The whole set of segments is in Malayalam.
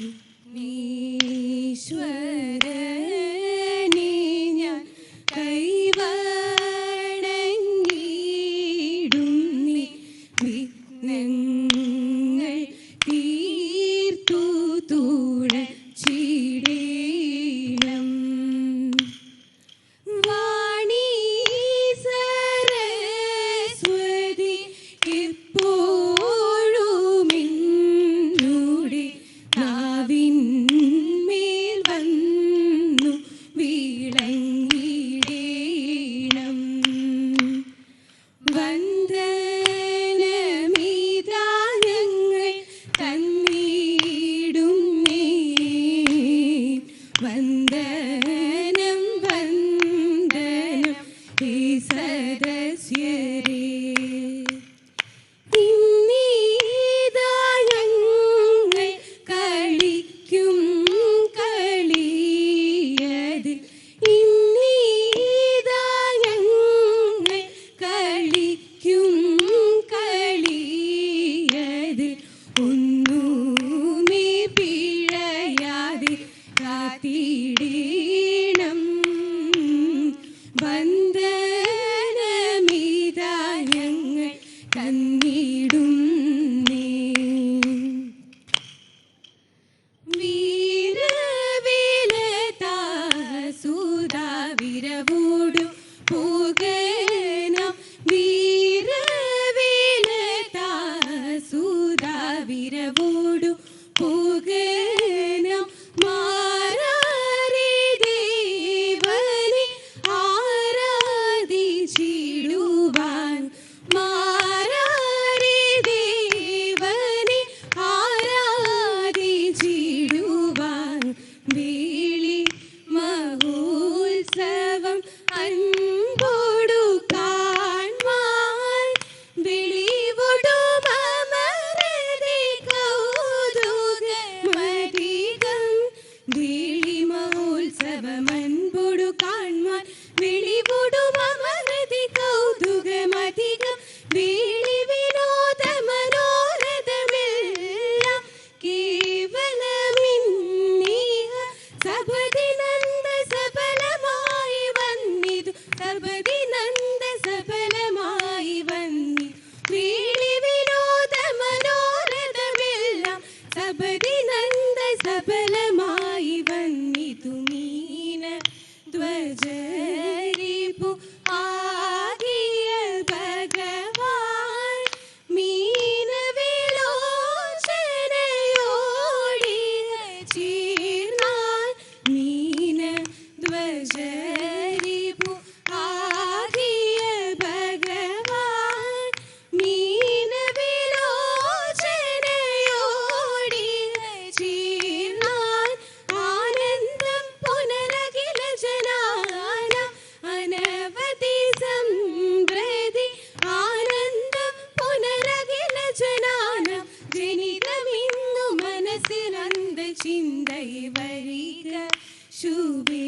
you. Amen. The சிந்தை वरीर शुभे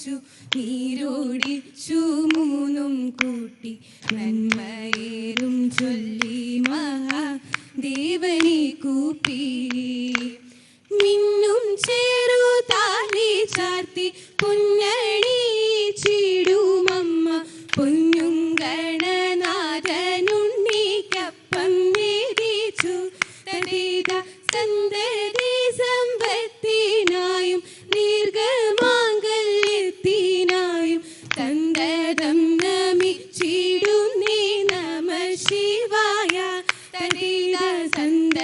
വച്ചു നീരോടിച്ചു മൂന്നും കൂട്ടി. നന്മയേലും ചൊല്ലി മഹാ ദേവനെ കൂപ്പി. മിന്നും ചേരു താലി ചാർത്തി പുന്നണി ചീടുമമ്മ പൊന്നും सन्द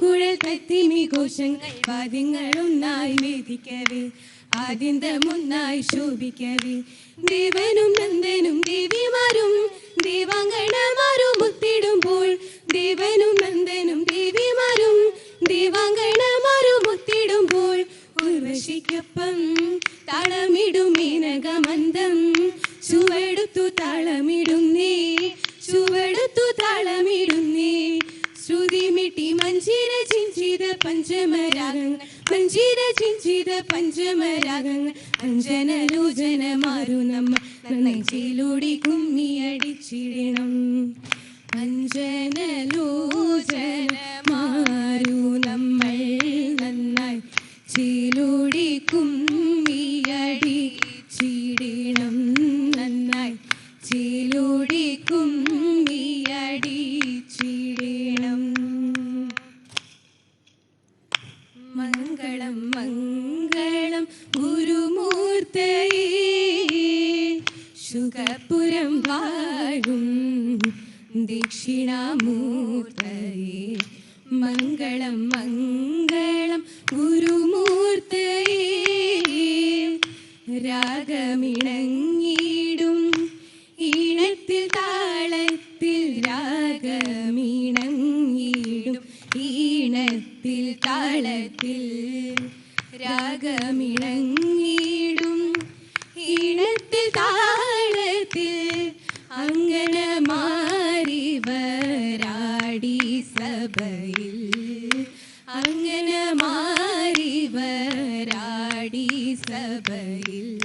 കുഴൽ തത്തിമി ഘോഷങ്ങൾ വാദ്യങ്ങളൊന്നായി വേദിക്കവേ ആദ്യന്തമൊന്നായി ശോഭിക്കവേ ദേവനും നന്ദനും ദേവിമാരും ദേവാങ്കണമാരും ഒത്തിടുമ്പോൾ. ദേവനും നന്ദനും ദേവിമാരും ദേവാങ്കണമാരും ഒത്തിടുമ്പോൾ. ഉർവശിക്കൊപ്പം താളമിടും മീനകമന്ദം. ചുവടുത്തു താളമിടുന്നേ ചുവടുത്തു താളമിടുന്നേ മഞ്ചിര ചിഞ്ചിത പഞ്ചമരാഗങ്ങൾ മഞ്ചിര ചിഞ്ചിത പഞ്ചമരാഗങ്ങൾ. അഞ്ജനലോചന മാറു നമ്മ നെഞ്ചിലൂടി കുമ്മിയടിച്ചിടണം. അഞ്ജനലോചന മാറു നമ്മൾ നന്നായി ചീലൂടി കുമ്മിയടി ചീടണം നന്നായി ചീലൂടി കുമ്മിയടി ദക്ഷിണാമൂർത്തയേ മംഗളം മംഗളം ഗുരുമൂർത്തയെ രാഗമിണങ്ങിടും ഈണത്തിൽ താളത്തിൽ രാഗമിണങ്ങിടും ഈണത്തിൽ താളത്തിൽ രാഗമിണങ്ങിടും ഈണത്തിൽ താളത്തിൽ അങ്കനമാരി വരാടി സഭയിൽ. അങ്ങനെ വരാടി സഭയിൽ.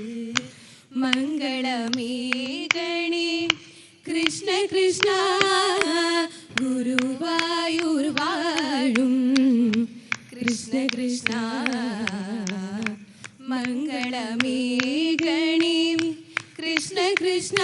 മംഗളമേകണേ കൃഷ്ണ കൃഷ്ണ ഗുരുവായൂർ വാഴും. കൃഷ്ണ കൃഷ്ണ മംഗളമേകണേ കൃഷ്ണ കൃഷ്ണ